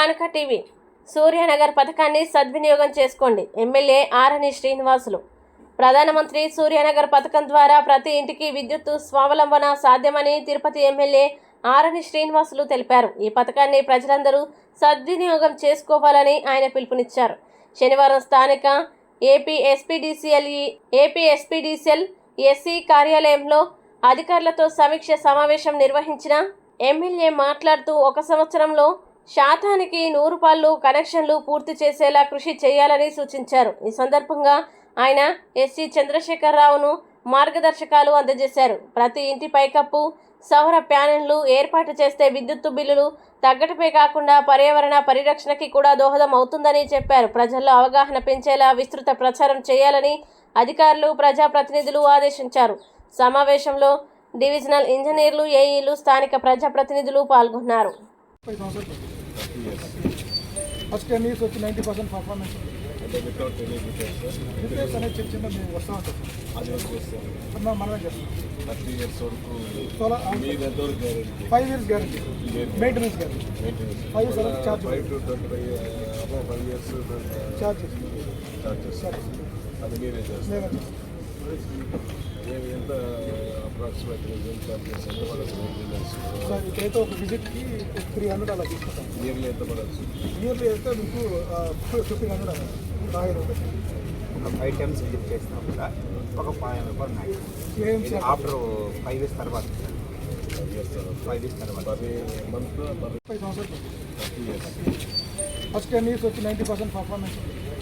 కానుక టీవీ. సూర్యనగర్ పథకాన్ని సద్వినియోగం చేసుకోండి. ఎమ్మెల్యే ఆరణి శ్రీనివాసులు. ప్రధానమంత్రి సూర్యనగర్ పథకం ద్వారా ప్రతి ఇంటికి విద్యుత్తు స్వావలంబన సాధ్యమని తిరుపతి ఎమ్మెల్యే ఆరణి శ్రీనివాసులు తెలిపారు. ఈ పథకాన్ని ప్రజలందరూ సద్వినియోగం చేసుకోవాలని ఆయన పిలుపునిచ్చారు. శనివారం స్థానిక AP SPDCL AP SPDCL SC కార్యాలయంలో అధికారులతో సమీక్ష సమావేశం నిర్వహించిన ఎమ్మెల్యే మాట్లాడుతూ ఒక సంవత్సరంలో శాతానికి నూరు పాళ్ళు కనెక్షన్లు పూర్తి చేసేలా కృషి చేయాలని సూచించారు. ఈ సందర్భంగా ఆయన ఎస్సీ చంద్రశేఖరరావును మార్గదర్శకాలు అందజేశారు. ప్రతి ఇంటి పైకప్పు సౌర ప్యానెళ్ళు ఏర్పాటు చేస్తే విద్యుత్తు బిల్లులు తగ్గటమే కాకుండా పర్యావరణ పరిరక్షణకి కూడా దోహదం అవుతుందని చెప్పారు. ప్రజల్లో అవగాహన పెంచేలా విస్తృత ప్రచారం చేయాలని అధికారులు ప్రజాప్రతినిధులు ఆదేశించారు. సమావేశంలో డివిజనల్ ఇంజనీర్లు ఏఈలు స్థానిక ప్రజాప్రతినిధులు పాల్గొన్నారు. ఫస్ట్ టెన్ ఇయర్స్ వచ్చి నైంటీ పర్సెంట్ పర్ఫార్మెన్స్ రిపేర్స్ అనేది చిన్న చిన్న మేము వస్తూ వచ్చేస్తాం మనం మనమే చేస్తాం. థర్టీ ఇయర్స్ వరకు five years guarantee maintenance guarantee five years వరకు charge five years charge charges అది మీరే చేస్తారు. ఎంత అప్రాక్సిమేట్ ఎంత సార్ ఇక్కడైతే ఒక విజిట్కి త్రీ హండ్రెడ్ అలా తీసుకుంటాం. ఇయర్లీ ఎంత పడచ్చు? ఇయర్లీ అయితే మీకు ఫిఫ్టీన్ హండ్రెడ్ అలా. ఉంటుంది ఒక ఫైవ్ టైమ్స్ విజిట్ చేసినా కూడా ఒక ఫైవ్ హండ్రెడ్ రూపాయలు ఇది ఆఫ్టర్ ఫైవ్ ఇయర్స్ తర్వాత. ఫైవ్ ఇయర్స్ తర్వాత. ముప్పై సంవత్సరాలు ఫస్ట్ టెన్ ఇయర్స్ వచ్చి నైంటీ పర్సెంట్ పర్ఫార్మెన్స్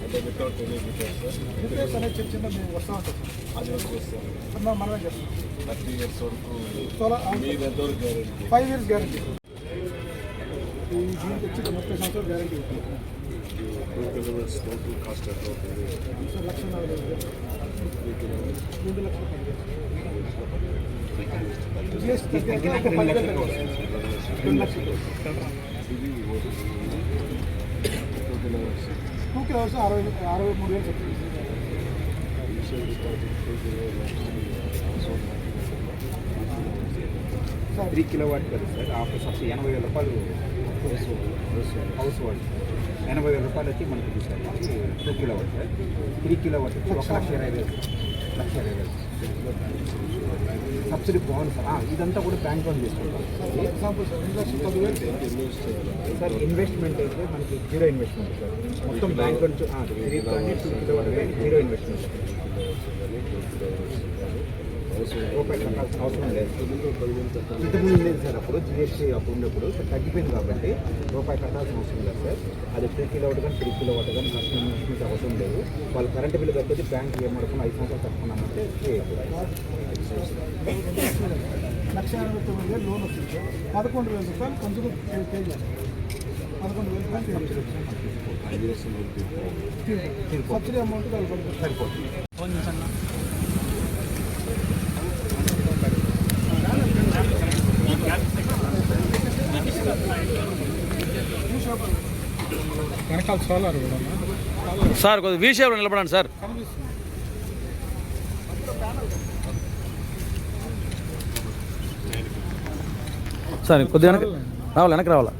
అంటే వితౌట్ ఎనీ డీటెయిల్స్ రిపేర్స్ అనేది చిన్న చిన్న మేము వస్తూ ఉంటుంది అది వచ్చేస్తాం మనం మనమే చేస్తాం థర్టీ ఇయర్స్ వరకు సోలార్ మీరు ఎంతవరకు గ్యారెంటీ ఫైవ్ ఇయర్స్ గ్యారంటీ ఈ దీనికి వచ్చి ముప్పై సంవత్సరాలు గ్యారంటీ ఉంటుంది టూ కిలోమీటర్స్ టోటల్ కాస్ట్ ఎంత అవుతుంది సార్ లక్ష నలభై వేలు. త్రీ కిలోమీటర్స్ రెండు లక్షల పదివేలు. జిఎస్టీ తగ్గాక ఒక పదివేలు తగ్గుతుంది. రెండు లక్షలు ఇది టూ కిలోస్ అరవై అరవై మూడు వేలు చెప్తుంది. సార్ త్రీ కిలో వాట్ కదా సార్ ఆఫ్టర్ సబ్సిడీ. ఎనభై వేల రూపాయలు హౌస్ వాట్ ఎనభై వేల రూపాయలు వచ్చి మనకి two kilowatt sir. Three kilowatt ఒక లక్ష ఇరవై వేలు. లక్ష ఇరవై వేలు సబ్సిడీ బాగుంది సార్. ఇదంతా కూడా బ్యాంక్ లోన్ తీసుకుంటాం. ఫర్ ఎగ్జాంపుల్ సార్ పదివేలు సార్ ఇన్వెస్ట్మెంట్ అయితే మనకి జీరో ఇన్వెస్ట్మెంట్ సార్. మొత్తం బ్యాంక్ కానీ జీరో ఇన్వెస్ట్మెంట్ అవసరం లేదు ఇంతకుముందు లేదు సార్ అప్పుడు జిఎస్టీ అప్పుడు ఉన్నప్పుడు తగ్గిపోయింది కాబట్టి రూపాయి కట్టాల్సిన అవసరం లేదు సార్ అది టూ కిలో ఒకటి కానీ త్రీ కిలో ఒకటి కానీ కస్టమర్ అవసరం లేదు వాళ్ళు కరెంట్ బిల్లు కట్టేది బ్యాంక్ ఏమడుకుని ఐదు సంవత్సరాలు కట్టుకున్నామంటే లక్ష ఎనభై తొమ్మిది వేలు లోన్ వచ్చింది పదకొండు వేల రూపాయలు కొంచెం పే పే పదకొండు వేల రూపాయలు సబ్సిడీ అమౌంట్ వాళ్ళు సరిపోతుంది వెనకాల సోలార్ కూడా సార్ కొద్దిగా వీ షేప్లో నిలబడండి సార్. సార్ కొద్దిగా వెనక రావాలి వెనక రావాలా?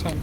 చాలు.